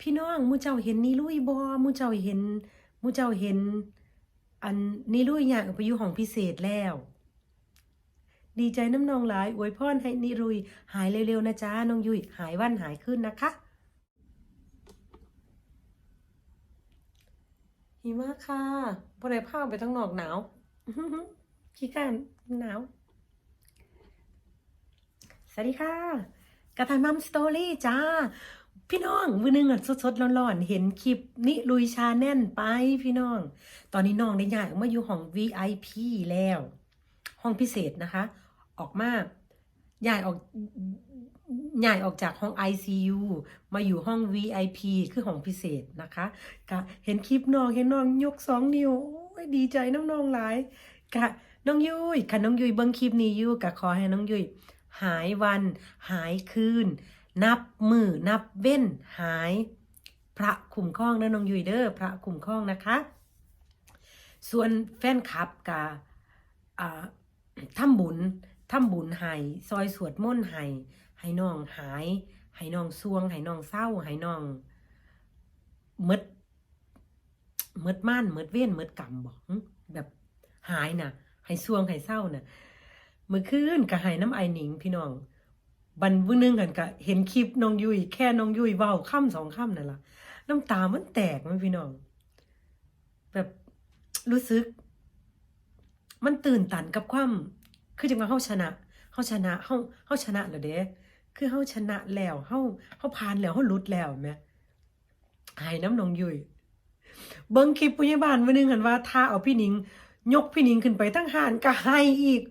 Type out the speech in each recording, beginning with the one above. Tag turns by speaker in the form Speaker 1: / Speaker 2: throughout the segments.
Speaker 1: พี่น้องมูเจ้าเห็นนี่ลุยบ่หมู่เจ้าเห็นมูเจ้าเห็น อันนี่ลุยอย่ากไปอยู่ห้องพิเศษแล้ว ดีใจน้ำนองหลายอวยพรให้นิรุย หายเร็วๆนะจ๊ะน้องยุ้ยหายวันหายขึ้นนะคะหิมะค่ะบ่ได้พาไปทั้งนอกหนาวขี้การหนาว สวัสดีค่ะ กระทายมัมสตอรี่จ้า พี่น้องมือหนึงอะสดๆร้อนๆเห็นคลิปนิลุยชาแน่นไปพี่น้อง ตอนนี้น้องได้ย้ายออกมาอยู่ห้อง VIP แล้ว ห้องพิเศษนะคะ ออกมาย้ายออกย้ายออกจากห้อง ICU มาอยู่ห้อง VIP คือห้องพิเศษนะคะกะเห็นคลิปน้องเห็นน้องยกสองนิ้วดีใจน้ำน้องหลายกะน้องยุ้ยค่ะน้องยุ้ยเบิ่งคลิปนี้อยู่กะขอให้น้องยุ้ยหายวัน หายคืน นับมือนับเว้นหาย พระคุ้มครองเด้อน้องยุยเด้อพระคุ้มครองนะคะ ส่วนแฟนคลับกะอ่าทำบุญทำบุญให้ซอยสวดมนต์ให้ให้น้องหายให้น้องซวงให้น้องเศร้าให้น้องมดมดม่านมดเว้นมดกรรมบอกแบบหายน่ะให้ซวงให้เศร้าน่ะเมื่อคืนก็ให้น้ำไอหนิงพี่น้อง บันวึนึงกันก็เห็นคลิปน้องยุยแค่น้องยุยเว้าค่ำสองค่ำนั่นล่ะ น้ำตามันแตกมันพี่น้อง แบบรู้สึก มันตื่นตันกับความ คือจังว่าเฮาชนะเฮาชนะเฮาเฮาชนะแล้วเด้คือเฮาชนะแล้วเฮาเฮาผ่านแล้วเฮาหลุดแล้วแหม่หายน้ำนองยุยเบิ่งคลิปพยาบาลมื้อนึงหันว่าถ้าเอาพี่นิง ยกพี่นิงขึ้นไปตั้งหานก็ให้อีก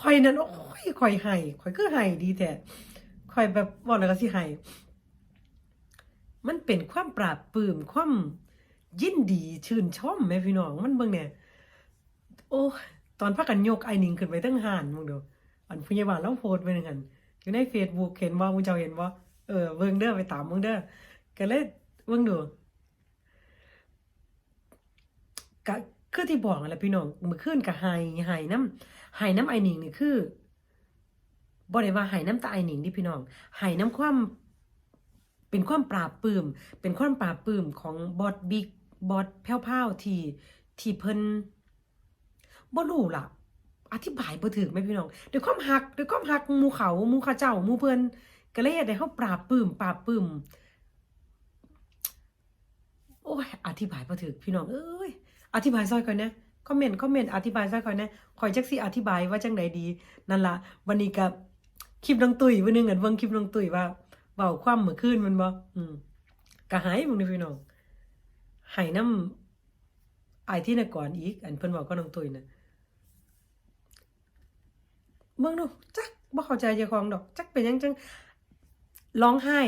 Speaker 1: ข่อยนั่นโอ้ยข่อยให้ข่อยคือให้ดีแท้ข่อยแบบบอกแล้วก็สิให้มันเป็นความปราบปลื้มความยินดีชื่นชมแม่พี่น้องมันเบิ่งเนี่ยโอ้ตอนพักกันยกไอหนิงขึ้นไปตั้งหานมึงดูอันพยาบาลเราโพสไปหนึ่งอันอยู่ในเฟซบุ๊กเห็นว่ามึงเจ้าเห็นว่าเออเบิ่งเด้อไปตามมึงเด้อก็เลยเบิ่งดูก็ คือที่บอกนั่นแหละพี่น้องมื้อคืนก็ไห้ไห้น้ำไห้น้ำไอหนิงนี่คือบ่ได้ว่าไห้น้ำตาไอหนิงนี่พี่น้องไห้น้ำความเป็นความปราบปลื้มเป็นความปราบปลื้มของบอสบิ๊กบอสแพ้วๆที่ที่เพิ่นบ่รู้ล่ะ อธิบายบ่ถึกแม่พี่น้องด้วยความหักด้วยความหักมูเขามูขาเจ้ามูเพิ่นก็เลยเฮ็ดให้เฮาปราบปลื้มปราบปลื้ม โอ้ยอธิบายบ่ถึกพี่น้องเอ้ยอธิบายซอยก่อนนะคอมเมนต์คอมเมนต์อธิบายซอยก่อนนะข่อยจักสิอธิบายว่าจังไดดีนั่นละวันนี้ก็คลิปน้องตุยวันนึงอันเบิ่งคลิปน้องตุยว่าเว้าความเมื่อคืนมันบ่อืมก็หายมึงนี่พี่น้องหายน้ำไอที่นก่อนอีก อันเพิ่นบอกก็น้องตุยนะเบิ่งดูจักบ่เข้าใจเจ้าของดอก จักเป็นยังจังร้องไห้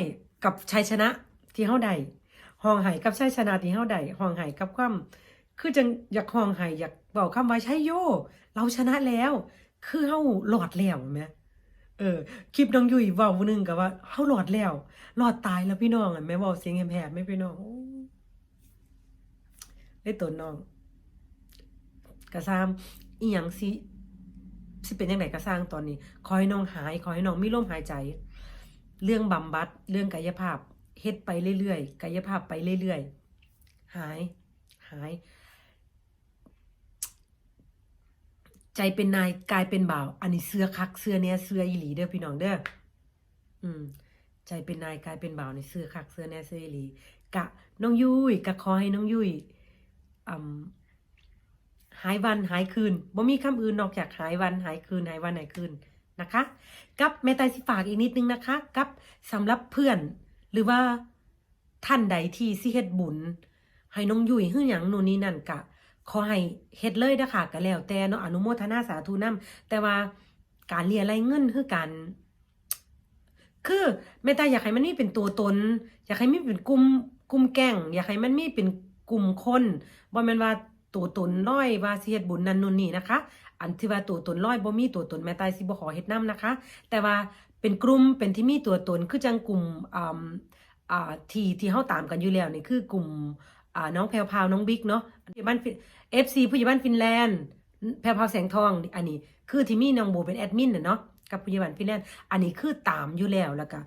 Speaker 1: กับชัยชนะที่เฮาได้ ห้องไห้กับชัยชนะที่เฮาได้ห้องไห้กับความคือจังอยากห้องไห้อยากบอกคำว่าใช่โย เราชนะแล้ว คือเฮาหลอดแล้วแหมเออคลิปน้องยุ้ยเว้าผู้หนึงก็ว่าเฮาหลอดแล้วหลอดตายแล้วพี่น้องอะแม่เว้าเสียงแหบๆแม่พี่น้องโอ้ได้ตนน้องกระซามอีหยังสิสิเป็นยังไงกระสร้างตอนนี้ขอให้น้องหายขอให้น้องมีลมหายใจ เรื่องบำบัด เรื่องกายภาพ เฮ็ดไปเรื่อยๆ กายภาพไปเรื่อยๆ หาย หาย ใจเป็นนายกลายเป็นบ่าว อันนี้เสื้อคักเสื้อเนี้ยเสื้ออีหลีเด้อพี่น้องเด้อ อืม ใจเป็นนายกลายเป็นบ่าวในเสื้อคักเสื้อเนี้ยเสื้ออีหลี กะ น้องยุ้ยกะขอให้น้องยุ้ยอืมหายวันหายคืนบ่มีคำอื่นนอกจากหายวันหายคืนหายวันหายคืนนะคะ กับแม่ตายสิฝากอีกนิดนึงนะคะ กับสำหรับเพื่อน หรือว่าท่านใดที่สิเฮ็ดบุญ ให้น้องยุ้ยฮื้อหยังโน่นนี่นั่นกะ ขอให้เฮ็ดเลยนะคะก็แล้วแต่เนาะอนุโมทนาสาธุนํแต่ว่าการเรียอะไรเงินคือการคือแม่ตายอยากให้มันมีเป็นตัวตน อยากให้มีเป็นกลุ่มกลุ่มแก๊งอยากให้มันมีเป็นกลุ่มคนบ่แม่นว่าตัวตนร้อยว่าสิเฮ็ดบุญนั่นนู่นนี่นะคะ อันที่ว่าตัวตนร้อยบ่มีตัวตนแม่ตายสิบ่ขอเฮ็ดนํนะคะ แต่ว่า เป็นกลุ่มเป็นที่มีตัวตนคือจังกลุ่มที่ที่เฮาตามกันอยู่แล้วนี่คือกลุ่มน้องแพรวพาวน้องบิ๊กเนาะผู้ใหญ่บ้านฟิ FC ผู้ใหญ่บ้านฟินแลนด์แพรวพาวแสงทองอันนี้ คือที่มีน้องโบเป็นแอดมินเนาะกับผู้ใหญ่บ้านฟินแลนด์อันนี้คือตามอยู่แล้วแล้วก็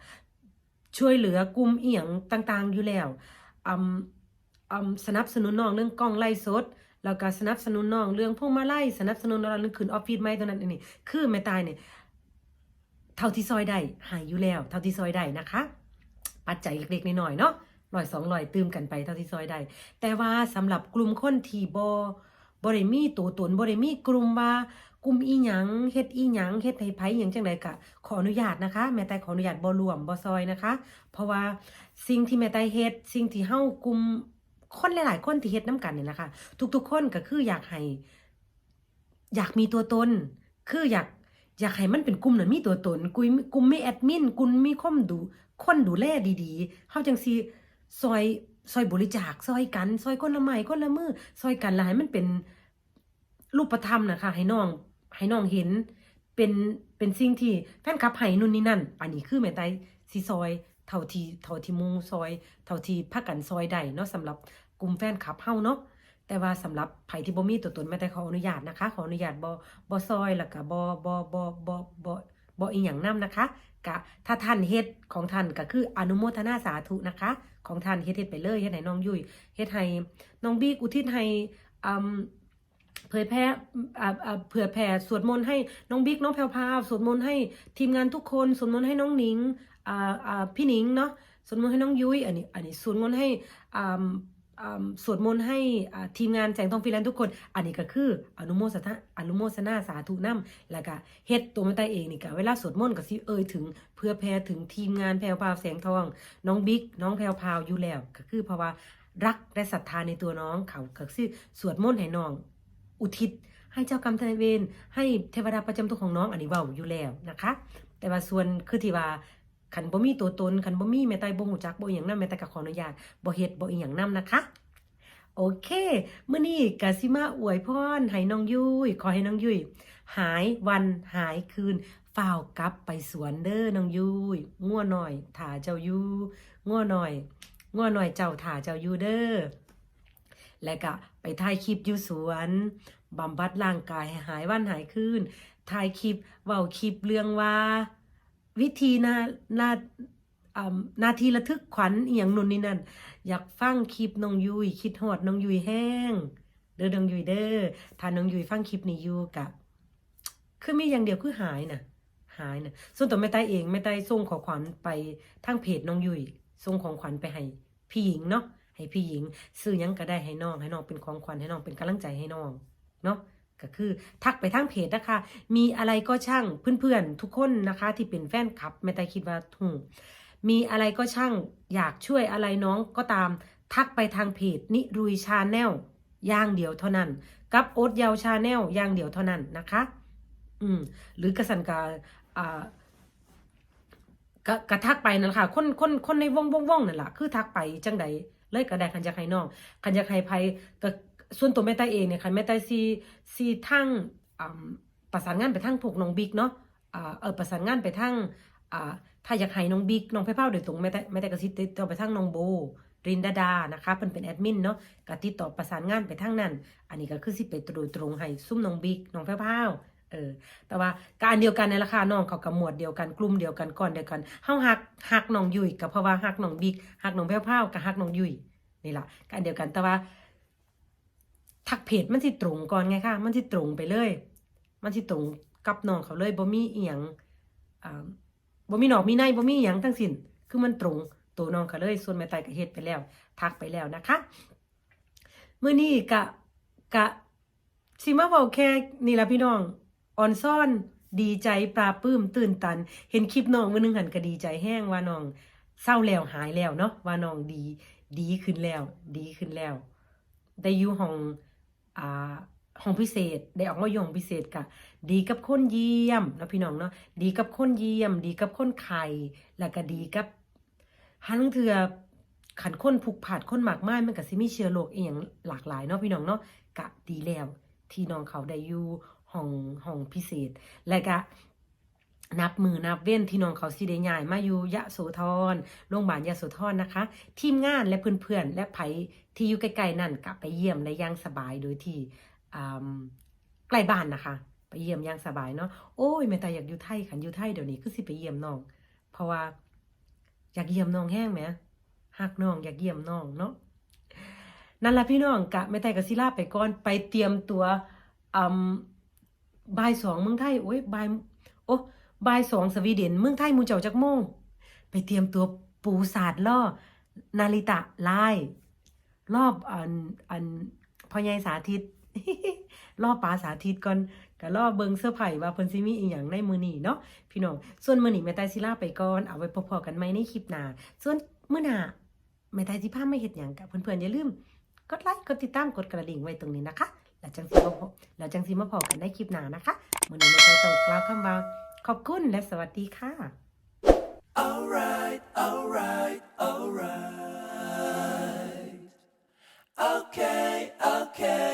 Speaker 1: ช่วยเหลือกลุ่มเอียงต่างๆอยู่แล้วสนับสนุนน้องเรื่องกล้องไล่สดแล้วก็สนับสนุนน้องเรื่องพวงมาลัยสนับสนุนน้องเรื่องขึ้นออฟฟิศใหม่ตัวนั้นอันนี้คือแม่ตายเนี่ย เท่าที่ซอยได้หายอยู่แล้ว เท่าที่ซอยได้นะคะ ปัจจัยเล็กๆน้อยๆเนาะร้อยสองร้อยตืมกันไปเท่าที่ซอยได้ แต่ว่าสำหรับกลุ่มคนที่บ่บ่ได้มีตัวตนบ่ได้มีกลุ่มว่ากลุ่มอีหยังเฮ็ดอีหยังเฮ็ดให้ไผหยังจังไดก็ขออนุญาตนะคะ แม่ไต้ขออนุญาตบ่รวมบ่ซอยนะคะ เพราะว่าสิ่งที่แม่ไต้เฮ็ดสิ่งที่เฮากลุ่มคนหลายๆคนที่เฮ็ดนํกันนี่นะคะทุกๆคนก็คืออยากให้อยากมีตัวตน คืออยาก อยากให้มันเป็นกลุ่มนั้นมีตัวตนกลุ่มกลุ่มมีแอดมินกลุ่มมีคนดูคนดูแลดีๆเฮาจังสิซอยซอยบริจาคซอยกันซอยคนละไม้คนละมือซอยกันแล้วให้มันเป็นรูปธรรมนะคะให้น้องให้น้องเห็นเป็นเป็นสิ่งที่แฟนคลับให้นู่นนี่นั่นอันนี้คือแม่ไตสิซอยเท่าที่เท่าที่มูซอย เท่าที่พักกันซอยได้เนาะสำหรับกลุ่มแฟนคลับเฮาเนาะ แต่ว่าสำหรับไผที่บ่มีตัวตนแม่ไตขออนุญาตนะคะขออนุญาตบ่บ่ซอยแล้วก็บ่บ่บ่บ่บ่บ่อีหยังนํนะคะกะถ้าท่านเฮ็ดของท่านก็คืออนุโมทนาสาธุนะคะ ของท่านเฮ็ดเฮ็ดไปเลยเฮ็ดให้น้องยุ้ยเฮ็ดให้น้องบิ๊กอุทิศให้อืมเผยแพร่เผื่อแผ่สวดมนต์ให้น้องบิ๊กน้องแพรวพาวสวดมนต์ให้ทีมงานทุกคนสวดมนต์ให้น้องหนิงอ่าพี่หนิงเนาะสวดมนต์ให้น้องยุ้ยอันนี้อันนี้สวดมนต์ให้อ่า สวดมนต์ให้ทีมงานแสงทองฟรีแลนซ์ทุกคน อันนี้ก็คืออนุโมทนาอนุโมทนาสาธุนํแล้วก็เฮ็ดตัวมันตาเองนี่ก็เวลาสวดมนต์ก็สิเอ่ยถึงเพื่อแผ่ถึงทีมงานแพรวพาวแสงทอง น้องบิ๊กน้องแพรวพาวอยู่แล้วก็คือเพราะว่ารักและศรัทธาในตัวน้องเขาก็คือสวดมนต์ให้น้อง อุทิศ ให้เจ้ากรรมนายเวรให้เทวดาประจำตัวของน้องอันนี้เว้าอยู่แล้วนะคะ แต่ว่าส่วนคือที่ว่า ขันบ่มีตัวตนขันบ่มีแม่ไตบ่ฮู้จักบ่อีหยังนแม่ไตก็ขออนุญาตบ่เฮ็ดบ่อีหยังนํนะคะโอเคมื้อนี้กะสิมาอวยพรให้น้องยุ้ยขอให้น้องยุ้ยหายวันหายคืนฝ้าวกลับไปสวนเด้อน้องยุ้ยง่วหน่อยถ่าเจ้าอยู่ง่วหน่อย ง่วหน่อยเจ้าถ่าเจ้าอยู่เด้อและก็ไปถ่ายคลิปอยู่สวนบำบัดร่างกายให้หายวันหายคืนถ่ายคลิปเว้าคลิปเรื่องว่า วิธีนานาอ่านาทีระทึกขวัญอียงนู่นนี่นั่น อยากฟังคลิปน้องยุยคิดฮอดน้องยุยแห้ง เด้อน้องยุยเด้อถ้าน้องยุยฟังคลิปนี้อยู่กะคือมีอย่างเดียวคือหายน่ะหายน่ะส่วนตัวแม่ใต้เองแม่ใต้ส่งของขวัญไปทางเพจน้องยุยส่งของขวัญไปให้พี่หญิงเนาะให้พี่หญิง ซื้อยังก็ได้ให้น้อง ให้น้องเป็นของขวัญให้น้องเป็นกำลังใจให้น้องเนาะ ก็คือทักไปทางเพจนะคะ มีอะไรก็ช่างเพื่อนๆทุกคนนะคะ ที่เป็นแฟนคลับแม่ต้คิดว่าถูกมีอะไรก็ช่างอยากช่วยอะไรน้องก็ตาม ทักไปทางเพจนิรุยชาแนลอย่างเดียวเท่านั้น กับโอ๊ตยาวชาแนลอย่างเดียวเท่านั้นนะคะ อืม หรือกระสันกาอ่ากะกะทักไปนั่นค่ะ คนคนคนในวงวงวงนั่นแหละคือทักไปจังใดเลยก็ได้คันจะให้น้องคันจะให้ไผก็ ส่วนตัวแม่ใต้เองเนี่ยคันแม่ใต้ซีซีทั้งประสานงานไปทั้งพวกน้องบิ๊กเนาะเออประสานงานไปทั้งถ้าอยากให้น้องบิ๊กน้องไผ่เผาโดยตรงแม่ใต้แม่ใต้ก็สิติดต่อไปทั้งน้องโบรินดาดานะคะเพิ่นเป็นแอดมินเนาะก็ติดต่อประสานงานไปทั้งนั้น อันนี้ก็คือสิไปโดยตรงให้ซุ่มน้องบิ๊กน้องไผ่เผาเออแต่ว่าการเดียวกันในราคาน้องเขากับหมวดเดียวกันกลุ่มเดียวกันก่อนเดียวกันเฮาฮักฮักน้องยุ่ยกับเพราะว่าฮักน้องบิ๊กฮักน้องแพ้วพรากับฮักน้องยุ่ยนี่แหละการเดียวกันแต่ว่า ทักเพจมันสิตรงก่อนไงคะมันสิตรงไปเลย มันสิตรงกับน้องเขาเลยบ่มีอียงอ่าบ่มีหนอกมีในบ่มีอียงทั้งสิ้น คือมันตรงตัวน้องเขาเลย ส่วนแม่ไตก็เฮ็ดไปแล้ว ทักไปแล้วนะคะเมื้อนี้กะกะสิมาเว้าแค่นี่ละพี่น้องอ่อนซ่อนดีใจปลาปลื้มตื่นตัน เห็นคลิปน้องมื้อนึงหันก็ดีใจแห้งว่าน้องเศร้าแล้วหายแล้วเนาะว่าน้องดี ดีขึ้นแล้ว ดีขึ้นแล้ว ได้อยู่ห้อง อ่าห้องพิเศษได้ออกมาอยู่ห้องพิเศษกะดีกับคนเยี่ยมนะพี่น้องเนาะดีกับคนเยี่ยม ดีกับคนไข่แล้วก็ดีกับฮันเถื่อขันคนผูกผาดคนหมากไม้มันกับซิมีเชื้อโรคอีหยังหลากหลายเนาะพี่น้องเนาะกะดีแล้วที่น้องเขาได้อยู่ห้องห้องพิเศษ และก็ นับมือนับเว้นที่น้องเขาสิได้ย้ายมาอยู่ยะโสธรโรงพยาบาลยะโสธรนะคะ ทีมงานและเพื่อนๆและไผที่อยู่ใกล้ๆนั่นก็ไปเยี่ยมได้อย่างสบายโดยที่ใกล้บ้านนะคะ ไปเยี่ยมย่างสบายเนาะโอ้ยแม่ตาอยากอยู่ไทยขันอยู่ไทยเดี๋ยวนี้คือสิไปเยี่ยมน้อง เพราะว่าอยากเยี่ยมน้องแห้งไหมหักน้องอยากเยี่ยมน้องเนาะนั่นละพี่น้องกะแม่ต่กับศิลาไปก่อนไปเตรียมตัวอืมบ่ายสองเมืองไทยโอ้ยบ่ายโอ้ บ่ายสองสวีเดนเมืองไทยมูเจ้าจักโมง ไปเตรียมตัวปูศาสตร์ล่อ นาริตะลาย รอบอันอันพ่อใหญ่สาธิต รอบปาสาธิตก่อนก็รอบเบิงเสื้อไผ่ว่าเพิ่นสิมีอีหยังในมือนี้เนาะพี่น้องส่วนมือนี้แม่ตายศิลาไปก่อนเอาไว้พอๆกันใหมในคลิปหน้าส่วนมื้อหน้าแม่ตายสิพาไมาเฮ็ดหยังกับเพื่อนๆอย่าลืมกดไลค์กดติดตามกดกระดิ่งไว้ตรงนี้นะคะแล้วจังสิมาพบแล้วจังสิมาพอกันในคลิปหน้านะคะมื้อนี้แม่ตายต้องกล่าวคำว่า ขอบคุณและสวัสดีค่ะ
Speaker 2: Alright, alright, alright. Okay, okay,